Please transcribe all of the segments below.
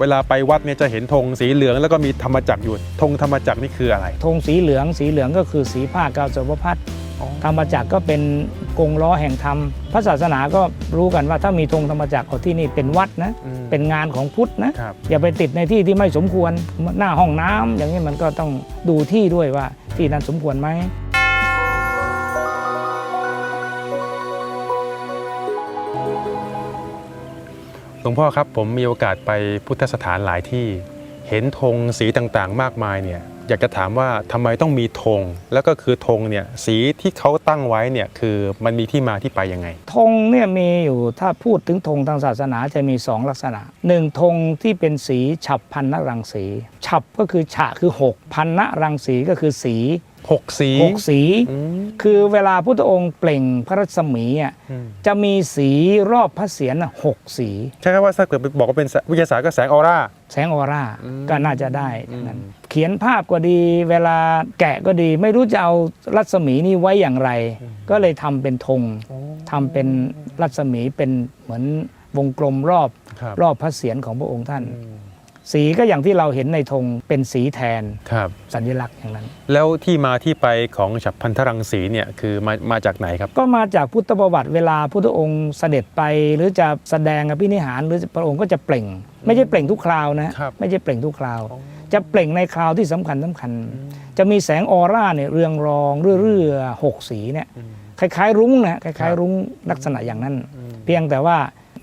เวลาไปวัดเนี่ยจะเห็นธงสีเหลืองแล้วก็มีธรรมจักรอยู่ธงธรรมจักรนี่คืออะไรธงสีเหลืองสีเหลืองก็คือสีผ้ากาวสวพัดธรรมจักรก็เป็นกงล้อแห่งธรรมพระศาสนาก็รู้กันว่าถ้ามีธงธรรมจักรเอาที่นี่เป็นวัดนะอืมเป็นงานของพุทธนะครับอย่าไปติดในที่ที่ไม่สมควรหน้าห้องน้ำอย่างนี้มันก็ต้องดูที่ด้วยว่าที่นั้นสมควรไหม ลวงพ่อครับผมมีโอกาสไปพุทธสถานหลายที่ เห็นธงสีต่างๆ มากมายเนี่ยอยากจะถามว่าทำไมต้องมีธงแล้วก็คือธงเนี่ยสีที่เขาตั้งไว้เนี่ยคือมันมีที่มาที่ไปยังไงธงเนี่ยมีอยู่ถ้าพูดถึงธงทางศาสนาจะมีสองลักษณะหนึ่งธงที่เป็นสีฉับพันนรังสี ฉับก็คือฉะคือ 6 พันนรังสีก็คือสี 6สีหกสี อืมคือเวลาพุทธองค์เปล่งพระรัศมีอะอืมจะมีสีรอบพระเศียรน่ะหกสี ใช่ครับว่าถ้าเกิดบอกว่าเป็นวิทยาศาสตร์ก็แสงออร่า แสงออร่าอืมก็น่าจะได้อืมนั้นเขียนภาพก็ดี เวลาแกะก็ดี ไม่รู้จะเอารัศมีนี้ไว้อย่างไร ก็เลยทำเป็นธงทำเป็นรัศมีเป็นเหมือนวงกลมรอบครับรอบพระเศียรของพระองค์ท่าน อืม สีก็อย่างที่เราเห็นในธงเป็นสีแทนครับสัญลักษณ์อย่างนั้น แล้วที่มาที่ไปของฉับพันธรังสีเนี่ยคือมามาจากไหนครับ ก็มาจากพุทธประวัติเวลาพุทธองค์เสด็จไป หรือจะแสดงอภินิหาร หรือพระองค์ก็จะเปล่ง ไม่ใช่เปล่งทุกคราวนะครับไม่ใช่เปล่งทุกคราว จะเปล่งในคราวที่สำคัญสำคัญ จะมีแสงออร่าเนี่ยเรืองรองเรื่อยๆหกสีเนี่ยคล้ายๆ รุ้งนะคล้ายๆ รุ้งลักษณะอย่างนั้น เพียงแต่ว่า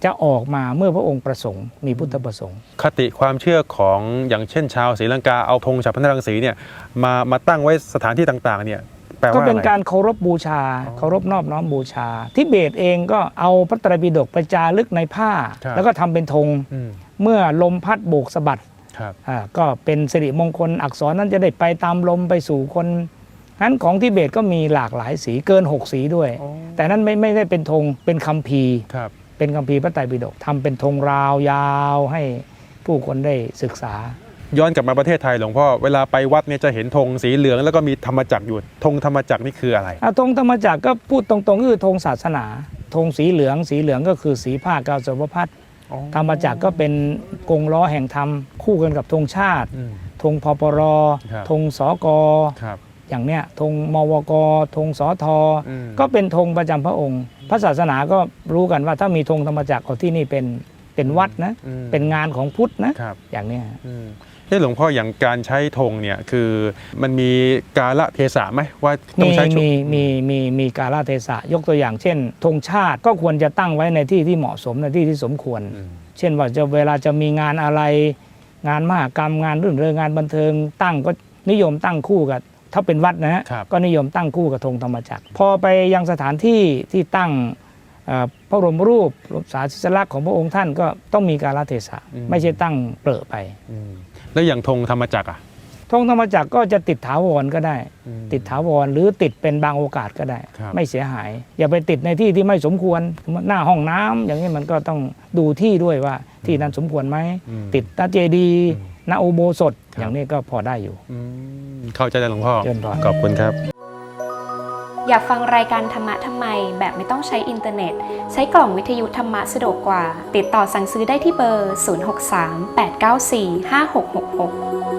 จะออกมาเมื่อพระองค์ประสงค์มีพุทธประสงค์ คติความเชื่อของอย่างเช่นชาวศรีลังกาเอาธงฉับพันธรังสีเนี่ยมามาตั้งไว้สถานที่ต่างๆเนี่ยแปลก็ว่าเป็นอะไรการเคารพบูชา เคารพนอบน้อมบูชา ทิเบตเองก็เอาพระไตรปิฎกไปจารึกในผ้า แล้วก็ทำเป็นธงอืมเมื่อลมพัดโบกสะบัด ครับ อ่าก็เป็นสิริมงคลอักษรนั้นจะได้ไปตามลมไปสู่คนนั้นของทิเบตก็มีหลากหลายสีเกิน 6 สีด้วย แต่นั้นไม่ไม่ได้เป็นธงเป็นคัมภีร์ ครับ เป็นคัมภีร์พระไตรปิฎกทำเป็นธงราวยาวให้ผู้คนได้ศึกษา ย้อนกลับมาประเทศไทยหลวงพ่อเวลาไปวัดเนี่ยจะเห็นธงสีเหลือง แล้วก็มีธรรมจักรอยู่ธงธรรมจักรนี่คืออะไรอาธงธรรมจักรก็พูดตรงๆก็คือธงศาสนาธงสีเหลือง สีเหลืองก็คือสีผ้ากาวสวพัดธรรมจักรก็เป็นกงล้อแห่งธรรมคู่กันกับธงชาติอืมธงพปรครับธงสกครับ อย่างเนี้ยธงมวกธงสทอืมก็เป็นธงประจำพระองค์ พระศาสนาก็รู้กันว่าถ้ามีธงธรรมจักรเอาที่นี่เป็นเป็นวัดนะอืมเป็นงานของพุทธนะครับอย่างเนี้ยอืมเฮ้หลวงพ่ออย่างการใช้ธงเนี่ยคือมันมีกาละเทศะไหมว่าต้อมีงใช้ช่วงมีมีมีมีกาลเทศะยกตัวอย่างเช่นธงชาติก็ควรจะตั้งไว้ในที่ที่เหมาะสมในที่ที่สมควรอืมเช่นว่าจะเวลาจะมีงานอะไร งานมหกรรมงานรื่นเริงงานบันเทิง ตั้งก็นิยมตั้งคู่กับ ถ้าเป็นวัดนะฮะครับก็นิยมตั้งคู่กับธงธรรมจักร พอไปยังสถานที่ที่ตั้งเอ่อพระบรมรูปสาธิสลักษณ์ของพระองค์ท่านก็ต้องมีกาลเทศะไม่ใช่ตั้งเปรอะไปอืมแล้วอย่างธงธรรมจักรอะธงธรรมจักรก็จะติดถาวรก็ได้อืมติดถาวรหรือติดเป็นบางโอกาสก็ได้ครับไม่เสียหาย อย่าไปติดในที่ที่ไม่สมควรหน้าห้องน้ำอย่างนี้มันก็ต้องดูที่ด้วยว่าที่นั้นสมควรไหมอืมติดตาเจดีย์อืม หน้าอุโบสถครับอย่างนี้ก็พอได้อยู่ อืมเข้าใจแล้วหลวงพ่อเชิญพร ขอบคุณครับ อยากฟังรายการธรรมะทำไม แบบไม่ต้องใช้อินเทอร์เน็ต ใช้กล่องวิทยุธรรมะสะดวกกว่า ติดต่อสั่งซื้อได้ที่เบอร์ 063 894 5666